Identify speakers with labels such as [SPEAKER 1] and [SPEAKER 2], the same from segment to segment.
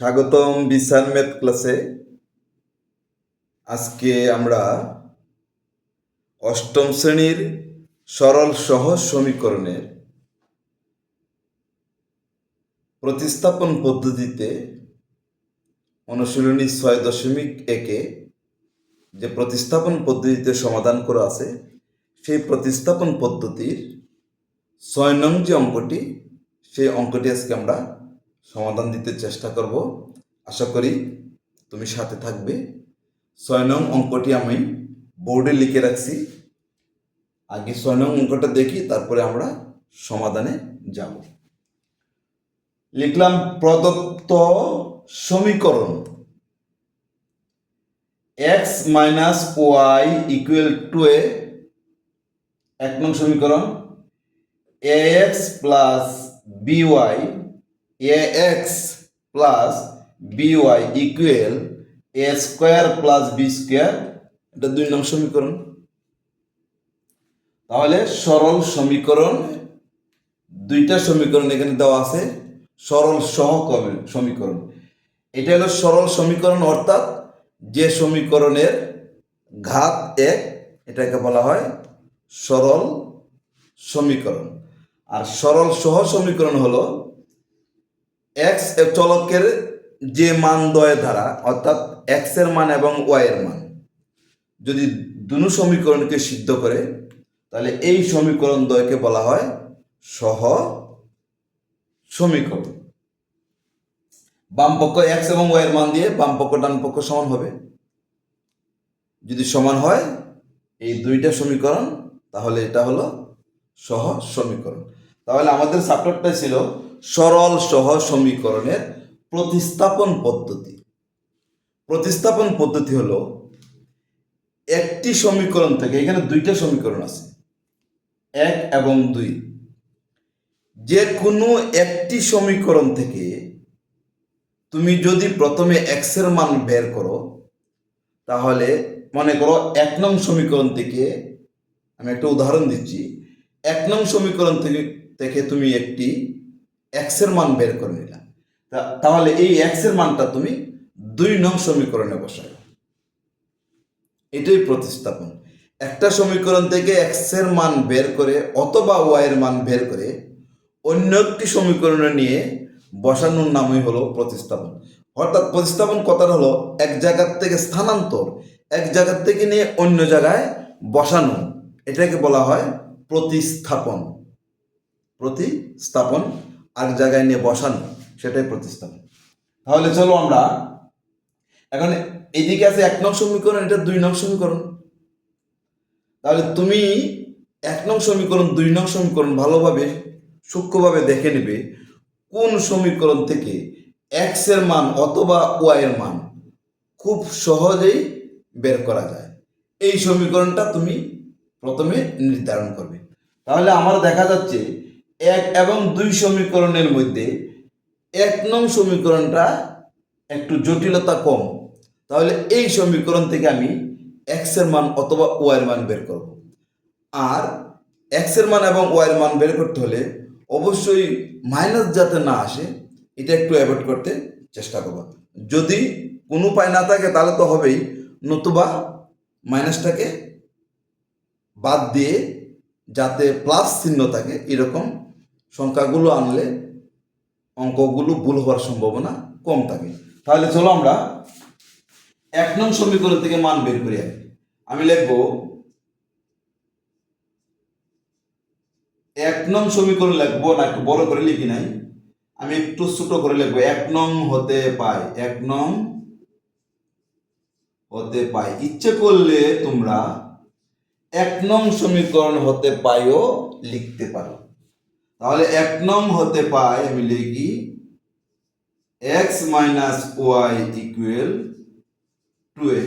[SPEAKER 1] স্বাগতম বিশাল ম্যাথ ক্লাসে। আজকে আমরা অষ্টম শ্রেণির সরল সহজ সমীকরণের প্রতিস্থাপন পদ্ধতিতে অনুশীলনী ছয় দশমিক একে যে প্রতিস্থাপন পদ্ধতিতে সমাধান করা আছে, সেই প্রতিস্থাপন পদ্ধতির ছয় নং যে অঙ্কটি, সেই অঙ্কটি আজকে আমরা সমাধান দিতে চেষ্টা করব। আশা করি তুমি সাথে থাকবে। ছয় নং অঙ্কটি আমি বোর্ডে লিখে রাখছি। আগে ছয় নং অঙ্কটা দেখি, তারপরে আমরা সমাধানে যাব। লিখলাম প্রদত্ত সমীকরণ। X minus y equal to a এক নং সমীকরণ। A x plus b y a x plus b y equal a square plus b square এটা দুই নং সমীকরণ। তাহলে সরল সমীকরণ, দুইটা সমীকরণ এখানে দেওয়া আছে, সরল সহকরণ সমীকরণ। এটা হলো সরল সমীকরণ, অর্থাৎ যে সমীকরণের ঘাত এক, এটাকে বলা হয় সরল সমীকরণ। আর সরল সহ সমীকরণ হলো এক্স চলকের যে মান দয় দ্বারা অর্থাৎ এক্সের মান এবং ওয়াই এর মান, যদি দুনো সমীকরণকে সিদ্ধ করে, তাহলে এই সমীকরণ দ্বয়কে বলা হয় সহ সমীকরণ। বাম পক্ষ এক্স এবং ওয়াই এর মান দিয়ে বাম পক্ষ ডান পক্ষ সমান হবে। যদি সমান হয় এই দুইটা সমীকরণ, তাহলে এটা হলো সহ সমীকরণ। তাহলে আমাদের চ্যাপ্টারটা ছিল সরল সহ সমীকরণের প্রতিস্থাপন পদ্ধতি। প্রতিস্থাপন পদ্ধতি হলো, একটি সমীকরণ থেকে, এখানে দুইটা সমীকরণ আছে, এক এবং দুই। যে কোনো একটি সমীকরণ থেকে তুমি যদি প্রথমে এক্সের মান বের করো, তাহলে মনে করো এক নং সমীকরণ থেকে, আমি একটা উদাহরণ দিচ্ছি, এক নং সমীকরণ থেকে থেকে তুমি একটি এক্সের মান বের করে নিলাম তাহলে এই এক্সের মানটা তুমি দুই নং সমীকরণে বসাবে এটাই প্রতিস্থাপন। একটা সমীকরণ থেকে এক্সের মান বের করে অথবা ওয়াই এর মান বের করে অন্য একটি সমীকরণে নিয়ে বসানোর নামই হলো প্রতিস্থাপন। অর্থাৎ প্রতিস্থাপন কথাটা হলো এক জায়গার থেকে স্থানান্তর, এক জায়গার থেকে নিয়ে অন্য জায়গায় বসানো। এটাকে বলা হয় প্রতিস্থাপন। প্রতিস্থাপন আর জায়গায় নিয়ে বসানো, সেটাই প্রতিস্থাপন তাহলে চলো আমরা, এখন এদিকে আছে এক নং সমীকরণ, এটা দুই নং সমীকরণ। তাহলে তুমি এক নং সমীকরণ, দুই নং সমীকরণ ভালোভাবে, সূক্ষ্মভাবে দেখে নেবে, কোন সমীকরণ থেকে এক্সের মান অথবা ওয়াই এর মান খুব সহজেই বের করা যায়। এই সমীকরণটা তুমি প্রথমে নির্ধারণ করবে। তাহলে আমার দেখা যাচ্ছে এক এবং দুই সমীকরণের মধ্যে এক নং সমীকরণটা একটু জটিলতা কম, তাহলে এই সমীকরণ থেকে আমি এক্সের মান অথবা ওয়াই এর মান বের করব। আর এক্সের মান এবং ওয়াই এর মান বের করতে হলে অবশ্যই মাইনাস যাতে না আসে, এটা একটু অ্যাভয়েড করতে চেষ্টা করব। যদি কোনো উপায় না থাকে তাহলে তো হবেই, নতুবা মাইনাসটাকে বাদ দিয়ে যাতে প্লাস চিহ্ন থাকে, এরকম সংখ্যাগুলো আনলে অঙ্কগুলো ভুল হওয়ার সম্ভাবনা কম থাকে। তাহলে চলো আমরা এক নং সমীকরণ থেকে মান বের করি। আমি লিখব এক নং সমীকরণ লিখব, না একটু বড় করে লিখি নাই। আমি একটু ছোট করে লিখব, এক নং হতে পাই এক নং হতে পাই ইচ্ছে করলে তোমরা এক নং সমীকরণ হতে পাইও লিখতে পারো। তাহলে এক নং হতে পাই আমি লিখি x minus y equal a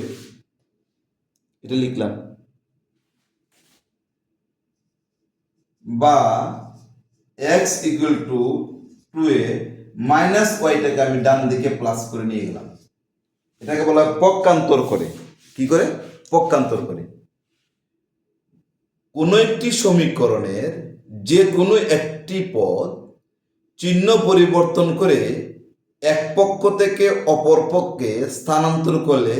[SPEAKER 1] এটা লিখলাম। বা x equal to two a minus ওয়াইটাকে আমি ডান দিকে প্লাস করে নিয়ে গেলাম। এটাকে বলা হয় পক্ষান্তর করে। কি করে? পক্ষান্তর করে। কোনো একটি সমীকরণের যে কোনো একটি পদ চিহ্ন পরিবর্তন করে এক পক্ষ থেকে অপর পক্ষে স্থানান্তর করলে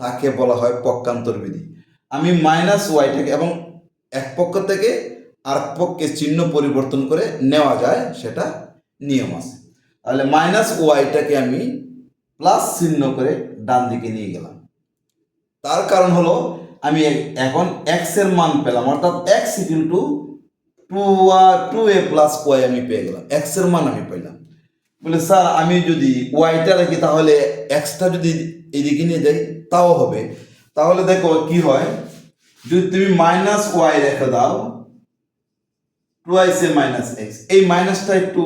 [SPEAKER 1] তাকে বলা হয় পক্ষান্তর বিধি আমি মাইনাস ওয়াইটাকে এবং এক পক্ষ থেকে আর পক্ষে চিহ্ন পরিবর্তন করে নেওয়া যায়, সেটা নিয়ম আছে। তাহলে মাইনাস ওয়াইটাকে আমি প্লাস চিহ্ন করে ডান দিকে নিয়ে গেলাম। তার কারণ হলো, আমি এখন এক্সের মান পেলাম, অর্থাৎ x equal to to two a plus y আমি পেয়ে গেলাম এক্সের মান আমি পেলাম। বলে, স্যার, আমি যদি ওয়াইটা রাখি তাহলে এক্সটা যদি এদিকে নিয়ে যাই, তাও হবে। তাহলে দেখো কি হয়, যদি তুমি মাইনাস ওয়াই রেখে দাও টুয়াইস এ মাইনাস এক্স এই মাইনাসটা একটু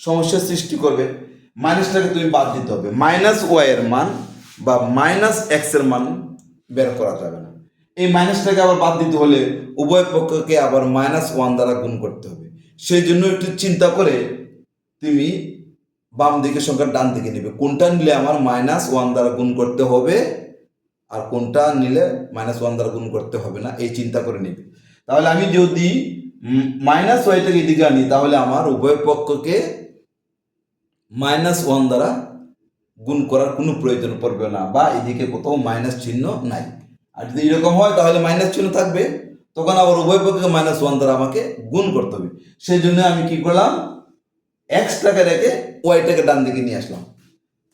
[SPEAKER 1] সমস্যার সৃষ্টি করবে। মাইনাসটাকে তুমি বাদ দিতে হবে। মাইনাস ওয়াই এর মান বা মাইনাস এক্সের মান বের করা যাবে না। এই মাইনাসটাকে আবার বাদ দিতে হলে উভয় পক্ষকে আবার মাইনাস ওয়ান দ্বারা গুণ করতে হবে। সেই জন্য একটু চিন্তা করে তুমি বাম দিকে সংখ্যা ডান দিকে নেবে। কোনটা নিলে আমার মাইনাস ওয়ান দ্বারা গুণ করতে হবে আর কোনটা নিলে মাইনাস ওয়ান দ্বারা গুণ করতে হবে না, এই চিন্তা করে নেবে। তাহলে আমি যদি মাইনাস ওয়াইটাকে এদিকে আনি, তাহলে আমার উভয় পক্ষকে মাইনাস ওয়ান দ্বারা গুণ করার কোনো প্রয়োজন পড়বে না বা এদিকে কোথাও মাইনাস চিহ্ন নাই। আর যদি এরকম হয়, তাহলে মাইনাস চিহ্ন থাকবে। তখন আবার উভয় পক্ষকে মাইনাস ওয়ান দ্বারা আমাকে গুণ করতে হবে। সেই জন্য আমি কি করলাম? এক্সটাকে রেখে ওয়াইটাকে ডান দিকে নিয়ে আসলাম।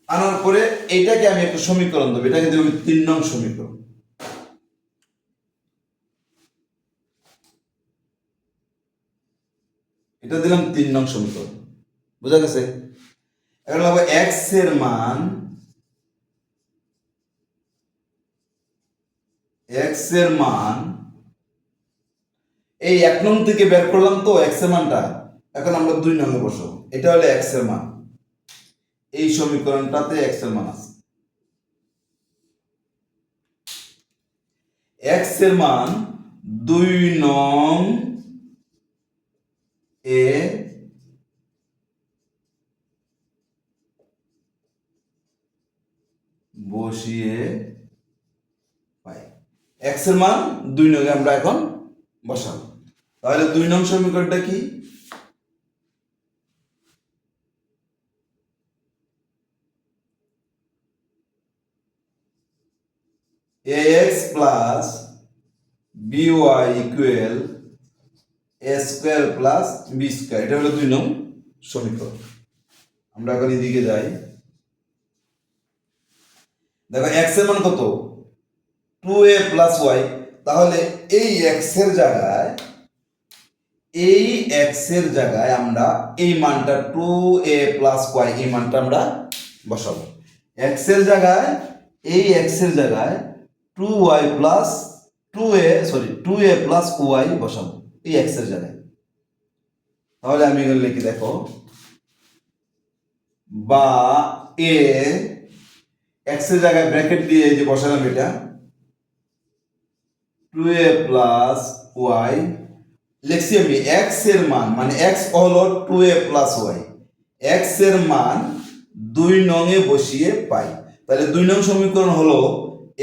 [SPEAKER 1] আনার পরে এইটাকে আমি একটা সমীকরণ দেবো। এটাকে দেবো তিন নং সমীকরণ। এটা দিলাম তিন নং সমীকরণ। বোঝা গেছে? এখন এক্সের মান এক্সের মান, এই এক নং থেকে বের করলাম তো এক্সের মানটা, এখন আমরা দুই বসবো। এটা হলো এক্সের মান। এই সমীকরণটাতে এক্সের মান আছে। এক্সের মান দুই নং এ বসিয়ে এক্সের মান দুই নঙ্গে আমরা এখন বসাবো। তাহলে দুই নং সমীকরণটা কি? Ax plus by equal a square plus b square এটা হলো দুই নং সমীকরণ। আমরা এখন এদিকে যাই। দেখো এর মান কত? টু এ প্লাস ওয়াই তাহলে এই এর জায়গায়, এই এর জায়গায় আমরা এই মানটা টু এ প্লাস ওয়াই এই মানটা আমরা বসাবো। এর জায়গায়, এই এর জায়গায় two y plus two a sorry two a plus y বসাবো, এই এর জায়গায়। তাহলে আমি এগুলো লিখি, দেখো, বা এ এর জায়গায় ব্র্যাকেট দিয়ে যে বসালাম এটা টু এ প্লাস ওয়াই, লিখছি আমি, এক্সের মান মানে এক্স হলো টু এ প্লাস ওয়াই, এক্সের মান দুই নং এ বসিয়ে পাই। তাহলে দুই নং সমীকরণ হলো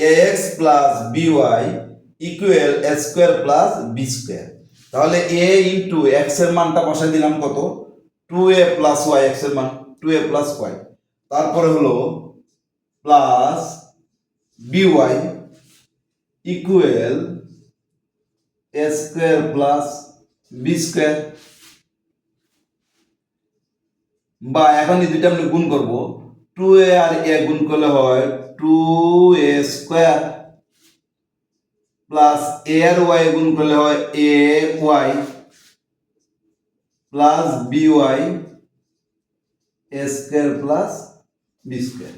[SPEAKER 1] a x plus b y equal a square plus b square. তাহলে এ ইন্টু এক্সের মানটা বসাই দিলাম কত? টু এ প্লাস ওয়াই, এক্সের মান টু এ প্লাস ওয়াই। তারপরে হলো plus b y equal a square plus b square বা এখন এই দুইটা আমরা গুণ করব। টু এ আর এ গুণ করলে হয় two a square plus a R Y গুণ করলে হয় a y plus b y a square plus b square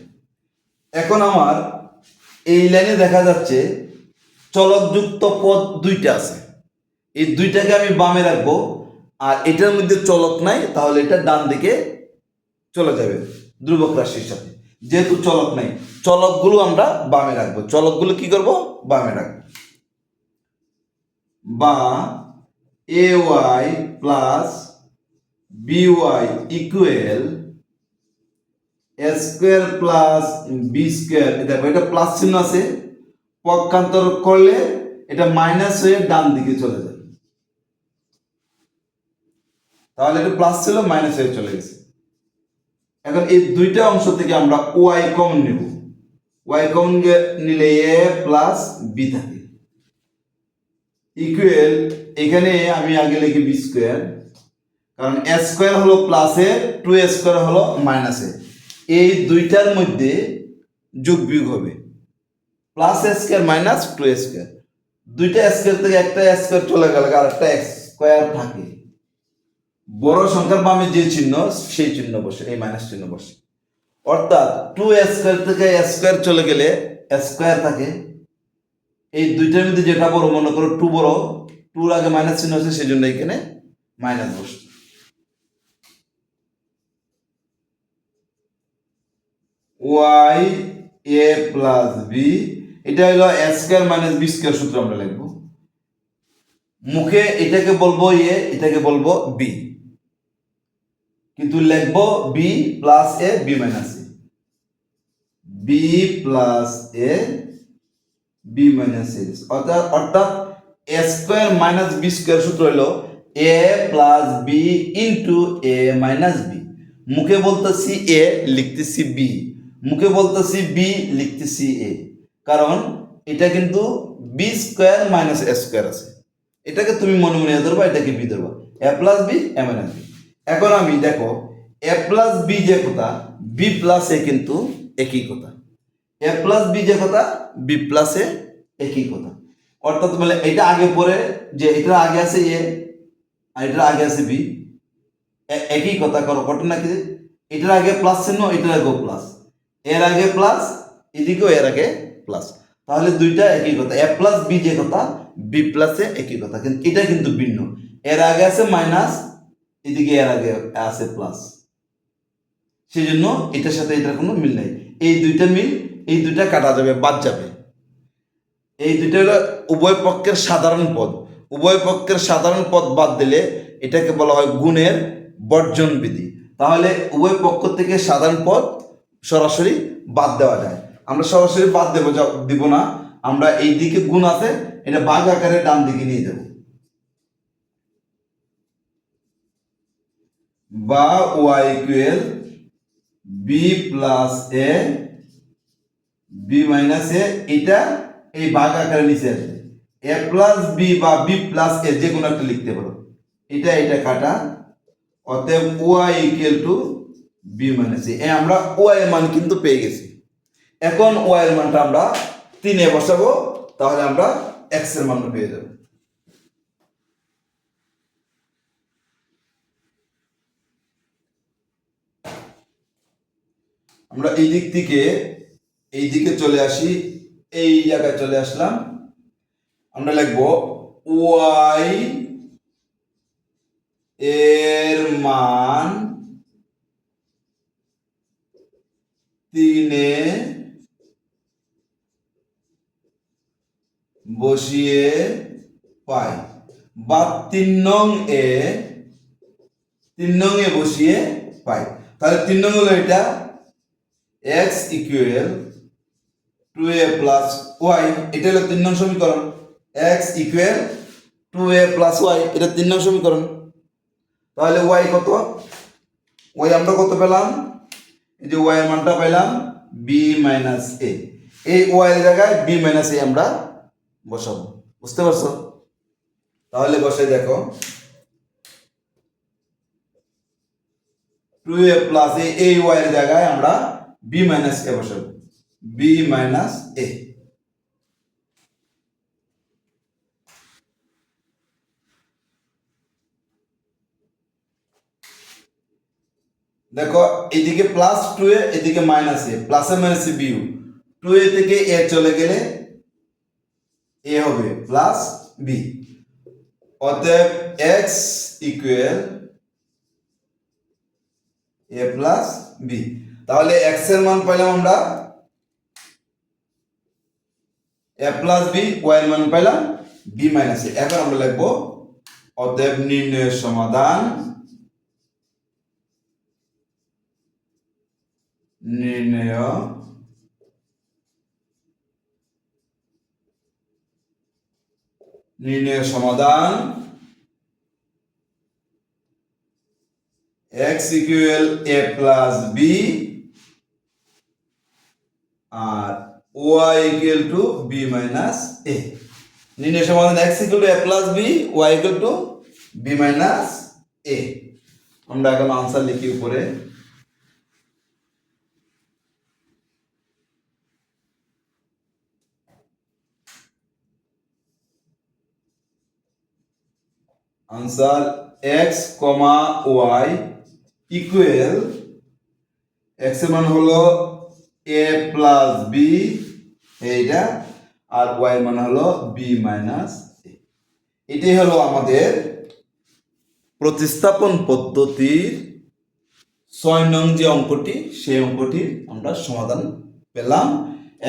[SPEAKER 1] এখন আমার এই লাইনে দেখা যাচ্ছে চলকযুক্ত পদ দুইটা আছে। এই দুইটাকে আমি বামে রাখব, আর এটার মধ্যে চলক নাই, তাহলে এটা ডান দিকে চলে যাবে ধ্রুবক রাশির সাথে। যেহেতু চলক নাই, চলকগুলো আমরা বামে রাখব। চলকগুলো কি করব? বামে রাখব। বা a y plus b y equal a square plus b square দেখো, এটা প্লাস চিহ্ন আছে। পক্ষান্তর করলে এটা মাইনাস হয়ে ডান দিকে চলে যায়। তাহলে এটা প্লাস ছিল মাইনাস হয়ে চলে গেছে। এখন এই দুইটা অংশ থেকে আমরা ওয়াই কমন নেব। ওয়াই কমন নিলে এ প্লাস বি থাকে। ইকুয়াল এখানে আমি আগে লিখি বি স্কোয়ার কারণ এ স্কোয়ার হলো প্লাসে টু এ স্কোয়ার হলো মাইনাসে এই দুইটার মধ্যে যোগ বিয়োগ হবে। Plus a square minus two a square দুইটা স্কোয়ার থেকে একটা স্কোয়ার চলে গেল আর একটা স্কোয়ার থাকে। বড় সংখ্যার বামে যে চিহ্ন, সেই চিহ্ন বসে, এই মাইনাস চিহ্ন বসে। অর্থাৎ টু স্কোয়ার থেকে স্কোয়ার চলে গেলে স্কোয়ার থাকে। এই দুইটার মধ্যে যেটা বড়, মনে করো টু বড় টুর আগে মাইনাস চিহ্ন আছে, সেই জন্য এখানে মাইনাস বসে ওয়াই এ প্লাস বি এটা হলো স্কোয়ার মাইনাস বি স্কোয়ার সূত্র আমরা লিখব। মুখে এটাকে বলব এ এটাকে বলব বি কিন্তু লিখব b plus a b minus a b plus a b minus a অর্থাৎ অর্থাৎ a square minus b square সূত্র হলো a plus b into a minus b মুখে বলতেছি এ লিখতেছি বি মুখে বলতেছি বি লিখতেছি এ কারণ এটা কিন্তু b square minus a square আছে। এটাকে তুমি মনে মনে ধরবা, এটাকে বি ধরবা। A plus b a minus b এখন আমি দেখো এ প্লাস বি যে কথা বি প্লাস এ কিন্তু একই কথা। এ প্লাস বি যে কথা বি প্লাস এ একই কথা। অর্থাৎ মানে এটা আগে পরে, যে এটা আগে আছে এ আর এটার আগে আছে বি একই কথা করো, ঘটনা কি? এটার আগে প্লাস চিহ্ন, এটার আগেও প্লাস এর আগে প্লাস এদিকেও এর আগে প্লাস তাহলে দুইটা একই কথা। এ প্লাস বি যে কথা বি প্লাসে একই কথা। কিন্তু এটা কিন্তু ভিন্ন। এর আগে আছে মাইনাস এদিকে এর আগে আছে প্লাস সেই জন্য এটার সাথে এটার কোনো মিল নাই। এই দুইটা মিল, এই দুইটা কাটা যাবে, বাদ যাবে। এই দুইটা হলো উভয় পক্ষের সাধারণ পদ। উভয় পক্ষের সাধারণ পদ বাদ দিলে এটাকে বলা হয় গুণের বর্জন বিধি। তাহলে উভয় পক্ষ থেকে সাধারণ পদ সরাসরি বাদ দেওয়া যায়। আমরা সরাসরি বাদ দেবো দিব না। আমরা এই দিকে গুণ আছে, এটা বাঘ আকারে ডান দিকে নিয়ে যাব। বা y equal b plus a, b minus a, এটা এই ভাগ আকারে নিচে আসবে। এ প্লাস বি বা বি প্লাস এ, যে কোনো একটা লিখতে পারো। এটা এটা কাটা। অতএব y equal to b minus a. আমরা ওয়াই এর মান কিন্তু পেয়ে গেছি। এখন ওয়াই এর মানটা আমরা তিনে বসাবো, তাহলে আমরা এক্সের মানটা পেয়ে যাব। আমরা এই দিক থেকে, এই দিকে চলে আসি, এই জায়গায় চলে আসলাম। আমরা লিখব ওয়াই এর মান তিনে বসিয়ে পাই। বা তিন নং এ, তিন নং এ বসিয়ে পাই। তাহলে তিন নং হলো এটা। X equal to a plus y এটা হলো তিন নং সমীকরণ। X equal to a plus y এটা তিন নং সমীকরণ। তাহলে ওয়াই কত? ওয়াই আমরা কত পেলাম? এই যে ওয়াই এর মানটা পেলাম বি মাইনাস এ এই ওয়াই এর জায়গায় বি মাইনাস এ আমরা বসাবো। বুঝতে পারছ? তাহলে বসে দেখো। টু এ প্লাস এ এই ওয়াই এর জায়গায় আমরা বি মাইনাস এ বসাবো। বি মাইনাস এ দেখো, এদিকে প্লাস টু এ, এদিকে মাইনাস এ প্লাসে মাইনাসে বিউ টু এ থেকে এ চলে গেলে এ হবে প্লাস বি অতএব x equal a plus b তাহলে এক্সের মান পাইলাম আমরা এ প্লাস বি ওয়াই এর মান পাইলাম বি মাইনাস এ এখন আমরা লিখব অতএব নির্ণয়ের সমাধান। নির্ণয় নির্ণয়ের সমাধান। X equal a plus b R y equal to b minus a নির্ণয় সমাধান x equal to a plus b y equal to b minus a আমরা এখন আনসার লিখি উপরে। Answer x comma y equal এক্সের মান হলো এ প্লাস বি এইটা আর ওয়াই মান হলো বি মাইনাস এটাই হলো আমাদের প্রতিস্থাপন পদ্ধতির ছয় নং যে অঙ্কটি, সেই অঙ্কটির আমরা সমাধান পেলাম।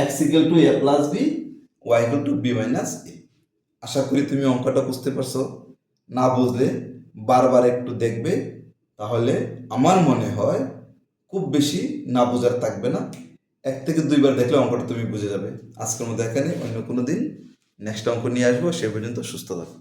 [SPEAKER 1] X equal to a plus b y equal to b minus a আশা করি তুমি অঙ্কটা বুঝতে পারছ। না বুঝলে বারবার একটু দেখবে, তাহলে আমার মনে হয় খুব বেশি না বোঝার থাকবে না। এক থেকে দুইবার দেখলে অঙ্কটা তুমি বুঝে যাবে। আজকের মধ্যে এখানে, অন্য কোনো দিন নেক্সট অঙ্ক নিয়ে আসব, সে পর্যন্ত সুস্থ থাকো।